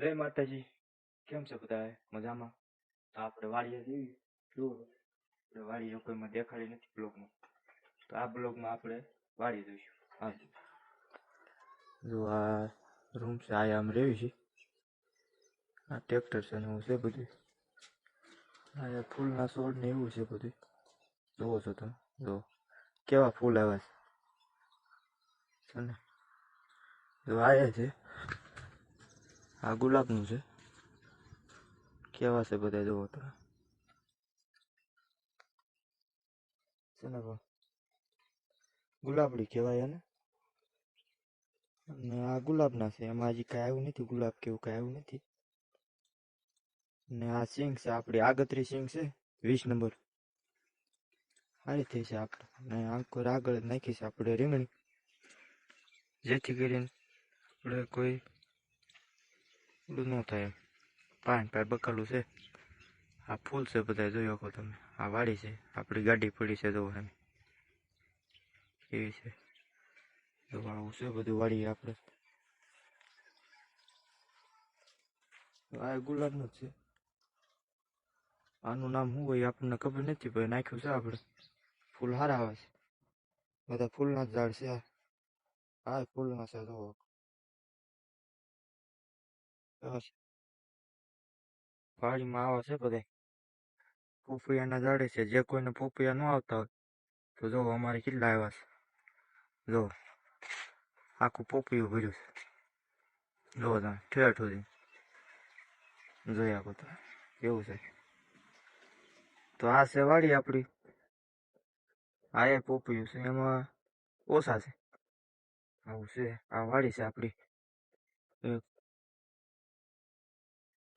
જય માતાજી. કેમ છે બધા મજામાં? તો આપણે વાડીએ જઈએ. જુઓ. આપણે વાડીએ કોઈમાં દેખાડી નથી બ્લોગમાં. તો આ બ્લોગમાં આપણે વાડી જોઈશું. હા. જો આ રૂમ છે, આ આમ રેવી છે. આ ટ્રેક્ટર છે ને એવું છે બધું. આ ફૂલના છોડ ને એવું છે બધું. જુઓ છો તમે? જો કેવા ફૂલ આવ્યા છે. છે ને? જો આવ્યા છે. આ ગુલાબનું છે? કેવા છે બધા જોવો તમે છે ને ગુલાબડી કહેવાય એને? અને આ ગુલાબના છે. એમાં હજી કાંઈ આવ્યું નથી. ગુલાબ કેવું કાંઈ આવ્યું નથી. ને આ સિંગ છે. આપણી આગતરી સિંગ છે. વીસ નંબર. સારી થઈ છે આપણે ને આંકોર આગળ નાખી છે. આપણે રીંગણી. જેથી કરીને આપણે કોઈ ઓલું ન થાય પાન પાય બકાલું છે આ ફૂલ છે બધા જોઈ શકો તમે આ વાડી છે આપણી ગાડી પડી છે જોવો એમ એવી છે આવું છે બધું વાડી આપણે આ ગુલાબનું જ છે આનું નામ શું હોય આપણને ખબર નથી ભાઈ નાખ્યું છે આપણે ફૂલ સારા આવે છે બધા ફૂલના ઝાડ છે આ. ફૂલના છે જોવો કેવા વાડીમાં આવા છે બધા. પોપૈયાના ઝાડે છે. જે કોઈને પોપૈયા ન આવતા હોય, તો જો અમારે કેટલા આવ્યા છે. જો, આખું પોપૈયું ભર્યું છે. જો તમે ઠેઠ સુધી જોઈ આપો તમે કેવું છે? તો આ છે વાડી આપણી આ એ પોપૈયું છે. એમાં ઓછા છે. આવું છે. આ વાડી છે આપણી એક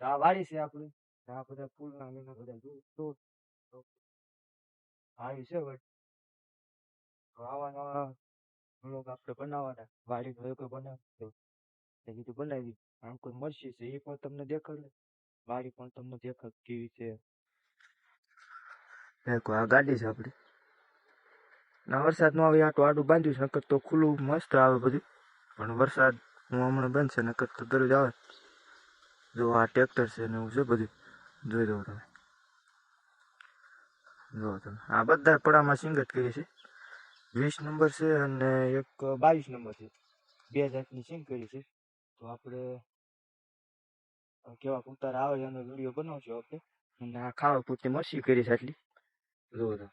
આ વાડી છે આપણી આ બધા ફૂલ ના એના બધા જો જો જો. આવી છે તો આવા નવા બ્લોગ આપણે બનાવવાના. વાડી તો કોઈ બનાવ એ કીધું બનાવી આમ કોઈ મળશે છે, એ પણ તમને દેખાડે. વાડી પણ તમને દેખાડ કેવી છે. આ ગાડી છે આપણી ના, વરસાદ નો આવે આટલું આડું બાંધ્યું છે, નકર તો ખુલ્લું મસ્ત આવે બધું. પણ વરસાદ હું હમણાં બંધ છે, નકર તો દરરોજ આવે. જો આ ટ્રેક્ટર છે ને એવું છે બધું. જોઈ દો તમે. જો તમે. આ બધા પડામાં સિંગત કરી છે. વીસ નંબર છે અને એક બાવીસ નંબર છે. બે જાતની સિંગ કરી છે. તો આપણે કેવા કુતાર આવે એનો વીડિયો બનાવશું આપણે. અને આ ખાવા પૂરતી મરસી કરી છે આટલી. જુઓ તમે.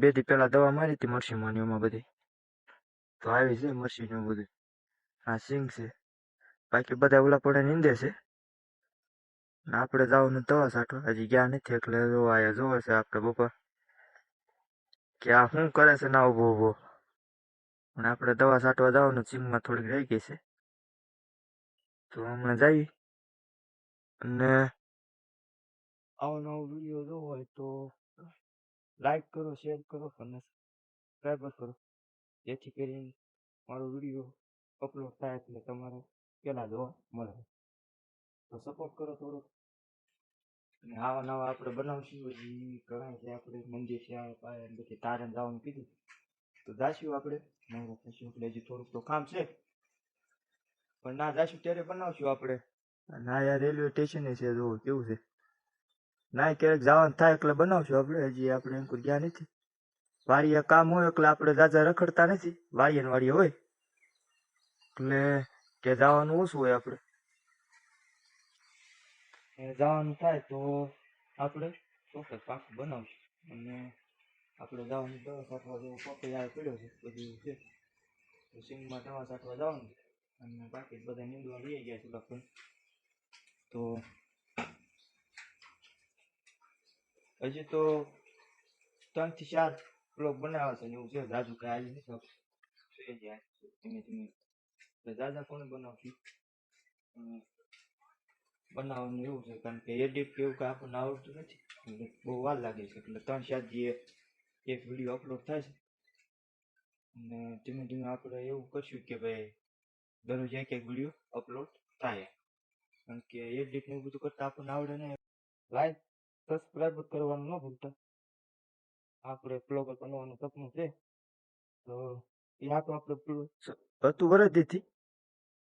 બેથી પેલા દવા મારી હતી મરસી માં એમાં બધી. તો આવી છે મરસી ને બધું. આ સિંગ છે. બાકી બધા ઓલા પડે નીંદે છે? આપણે જવાનું દવા છાંટવા હજી ગયા નથી, એટલે આયા જોવે છે આપણે બપોર કે આ શું કરે છે ના ઊભો ઊભો? અને આપણે દવા સાટવા જવાનું સિંગમાં થોડીક રહી ગઈ છે. તો હમણાં જઈ અને આવો નવો વીડિયો જોવો હોય તો લાઈક કરો, શેર કરો અને સબસ્ક્રાઈબર કરો. જેથી કરીને મારો વીડિયો અપલોડ થાય એટલે તમારે પહેલાં જોવા મળે. તો સપોર્ટ કરો થોડો અને આવા નવા આપણે બનાવશું હજી ઘણા છે આપણે મંદિર છે પાસે બધી તારે જવાનું કીધું. તો જાશું આપણે. એટલે હજી થોડુંક તો કામ છે. પણ ના જાશું ત્યારે બનાવશું આપણે. ના યાર રેલવે સ્ટેશન છે જો કેવું છે. ના ક્યારેક જવાનું થાય એટલે બનાવશું આપણે. હજી આપણે એમ કોઈ ગયા નથી. વાડીએ કામ હોય એટલે આપણે જાજા રખડતા નથી. વાડીએ વાડીએ હોય. એટલે કે જવાનું ઓછું હોય આપણે જવાનું થાય તો આપણે ચોક્કસ પાકું બનાવશું. અને આપણે જવાનું દવા છાંટવા જેવું પપૈયા પડ્યો છે, બધું છે. તો સિંગમાં દવા છાંટવા જવાનું અને બાકી બધા નીંદવા લઈ ગયા છે લખન તો હજી તો ત્રણથી ચાર બ્લોક બનાવ્યા છે એવું છે. રાજુ કાંઈ આવી નથી ધીમે ધીમે. એટલે જાજા કોને બનાવશું અમ બનાવવાનું એવું છે કારણ કે એડિટ કે એવું કાંઈ આપણને આવડતું નથી એટલે બહુ વાર લાગે છે એટલે ત્રણ ચાર દી એક વીડિયો અપલોડ થાય છે અને ધીમે ધીમે આપણે એવું કરશું કે ભાઈ દરરોજ એક એક વીડિયો અપલોડ થાય કારણ કે એડિટ ને એવું બધું કરતા આપણને આવડે નહીં લાઈક સબસ્ક્રાઈબ કરવાનું ન ભૂલતા આપણે બ્લોગર બનવાનું સપનું છે તો એ આ તો આપણે પેલું હતું વરદીથી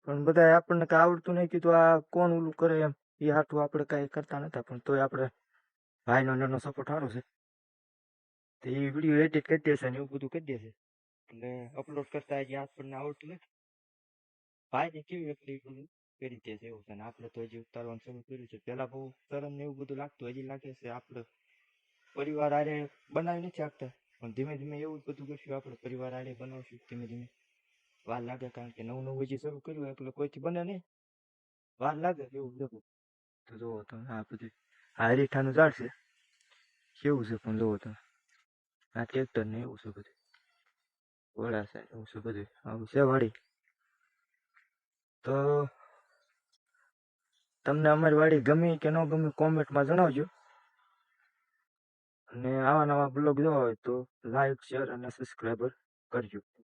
પણ બધા આપણને કઈ આવડતું નહીં કીધું, આ કોણ ઓલું કરે એમ. એ હાટું આપણે કાંઈ કરતા નતા, પણ તોય આપણે ભાઈનો નાનો સપોર્ટ સારો છે. તો એ વીડિયો એડિટ કરી દેશે ને એવું બધું કરી દેશે. એટલે અપલોડ કરતા હજી આપણને આવડતું નથી. ભાઈને કેવી એટલી કરી દે છે એવું છે આપણે તો હજી ઉતારવાનું શરૂ કર્યું છે. પહેલા બહુ શરમ ને એવું બધું લાગતું, હજી લાગે છે આપણે પરિવાર આરે બનાવી નથી આપતા. પણ ધીમે ધીમે એવું બધું કરશું, આપણે પરિવાર આરે બનાવશું ધીમે ધીમે. વાર લાગે કારણ કે નવું નવું હજી શરૂ કર્યું એટલે કોઈથી બને નહીં. વાર લાગે એવું લખું તો જોવો તમે આ બધું હરીઠાનું ઝાડ છે. કેવું છે પણ જોવો તમે. આ ટ્રેક્ટર ને એવું છે બધું. ઘોડા છે, એવું છે બધું. આવું છે વાડી. તો તમને અમારી વાડી ગમી કે ન ગમી કોમેન્ટમાં જણાવજો. અને આવા નવા બ્લોગ જોવા હોય તો લાઈક શેર અને સબસ્ક્રાઈબર કરજો.